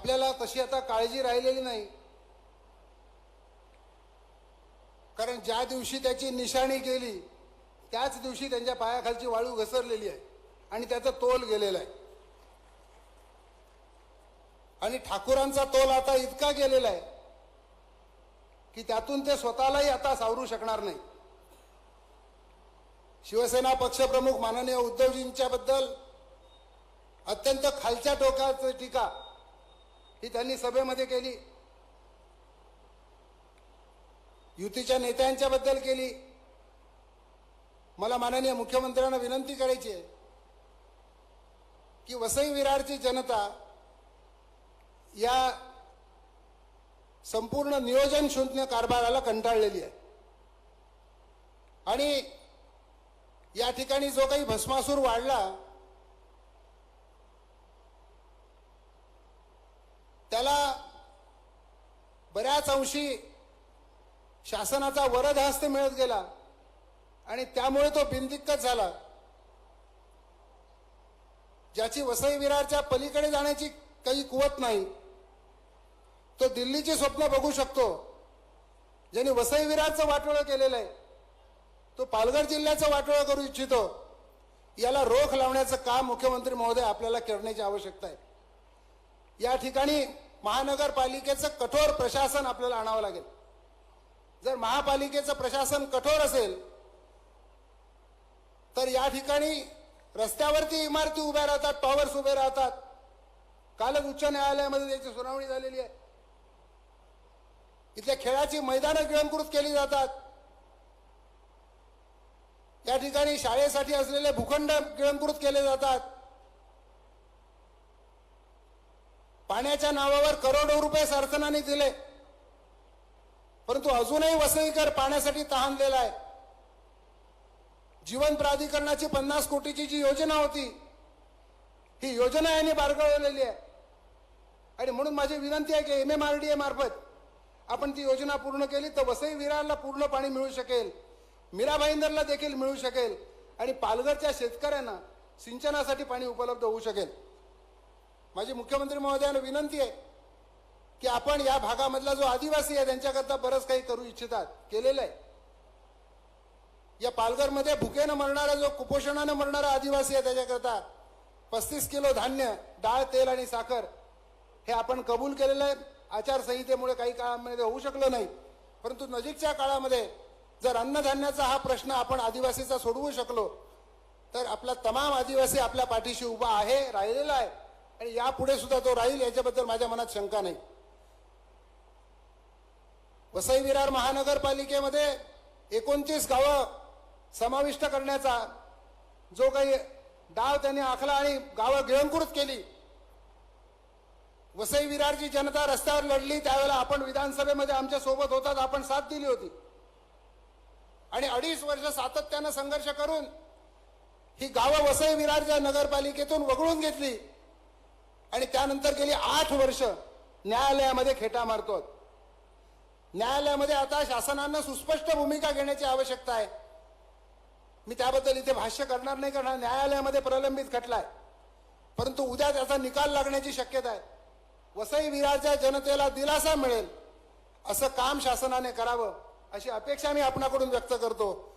आपल्याला तशी आता काळजी राहिलेली नाही. कारण ज्या दिवशी त्याची निशाणी केली त्याच दिवशी त्यांच्या पायाखालची वाळू घसरलेली आहे आणि त्याचा तोल गेलेला आहे. आणि ठाकूरांचा तोल आता इतका गेलेला आहे की त्यातून ते स्वतःलाही आता सावरू शकणार नाही. शिवसेना पक्षप्रमुख माननीय उद्धवजींच्या बद्दल अत्यंत खालच्या टोकाची टीका ही त्यांनी सभेमध्ये केली. युतीच्या नेत्यांच्या बद्दल केली. मला माननीय मुख्यमंत्र्यांना विनंती करायची आहे की वसई विरारची जनता या संपूर्ण नियोजन शून्य कारभाराला कंटाळलेली आहे. आणि या ठिकाणी जो काही भस्मासूर वाढला त्याला बऱ्याच अंशी शासनाचा वरद हस्त मिळत गेला आणि त्यामुळे तो बिनदिक्कत झाला. ज्याची वसई विरारच्या पलीकडे जाण्याची काही कुवत नाही. तो दिल्लीची स्वप्न बघू शकतो. ज्यांनी वसई विरारचं वाटोळं केलेलं आहे तो पालघर जिल्ह्याचं वाटोळं करू इच्छितो. याला रोख लावण्याचं काम मुख्यमंत्री महोदय आपल्याला करण्याची आवश्यकता आहे. या ठिकाणी महानगरपालिकेचं कठोर प्रशासन आपल्याला आणावं लागेल. जर महापालिकेचं प्रशासन कठोर असेल तर या ठिकाणी रस्त्यावरती इमारती उभ्या राहतात टॉवर्स उभे राहतात. कालच उच्च न्यायालयामध्ये त्याची सुनावणी झालेली आहे. इथल्या खेळाची मैदानं गिळंकृत केली जातात. या ठिकाणी शाळेसाठी असलेले भूखंड गिळंकृत केले जातात. पाण्याच्या नावावर करोडो रुपये शासनाने दिले. परंतु अजूनही वसईकर पाण्यासाठी तहानलेला आहे. जीवन प्राधिकरणाची पन्नास कोटीची जी योजना होती ही योजना यांनी बारगळवलेली आहे. आणि म्हणून माझी विनंती आहे की M M R D A मार्फत आपण ती योजना पूर्ण केली तर वसई विरारला पूर्ण पाणी मिळू शकेल मीरा भाईंदरला देखील मिळू शकेल आणि पालघरच्या शेतकऱ्यांना सिंचनासाठी पाणी उपलब्ध होऊ शकेल. माझी मुख्यमंत्री महोदयांना विनंती आहे की आपण या भागामधला जो आदिवासी आहे त्यांच्याकरता बरंच काही करू इच्छितात केलेलं आहे. या पालघरमध्ये भुकेनं मरणारा जो कुपोषणानं मरणारा आदिवासी आहे त्याच्याकरता पस्तीस किलो धान्य डाळ तेल आणि साखर हे आपण कबूल केलेलं आहे. आचारसंहितेमुळे काही काळामध्ये होऊ शकलं नाही. परंतु नजीकच्या काळामध्ये जर अन्नधान्याचा हा प्रश्न आपण आदिवासीचा सोडवू शकलो तर आपला तमाम आदिवासी आपल्या पाठीशी उभा आहे राहिलेला आहे. आणि यापुढे सुद्धा तो राहील याच्याबद्दल माझ्या मनात शंका नाही. वसई विरार महानगरपालिकेमध्ये एकोणतीस गावं समाविष्ट करण्याचा जो काही डाव त्यांनी आखला आणि गावं गिळंकृत केली वसई विरारची जनता रस्त्यावर लढली त्यावेळेला आपण विधानसभेमध्ये आमच्यासोबत होतात आपण साथ दिली होती. आणि अडीच वर्ष सातत्यानं संघर्ष करून ही गावं वसई विरारच्या नगरपालिकेतून वगळून घेतली. आणि त्यानंतर गेली आठ वर्ष न्यायालयामध्ये खेटा मारतो न्यायालयामध्ये आता शासनानं सुस्पष्ट भूमिका घेण्याची आवश्यकता आहे. मी त्याबद्दल इथे भाष्य करणार नाही कारण न्यायालयामध्ये प्रलंबित खटलाय. परंतु उद्या त्याचा निकाल लागण्याची शक्यता आहे. वसई विरारच्या जनतेला दिलासा मिळेल असं काम शासनाने करावं अशी अपेक्षा मी आपणाकडून व्यक्त करतो.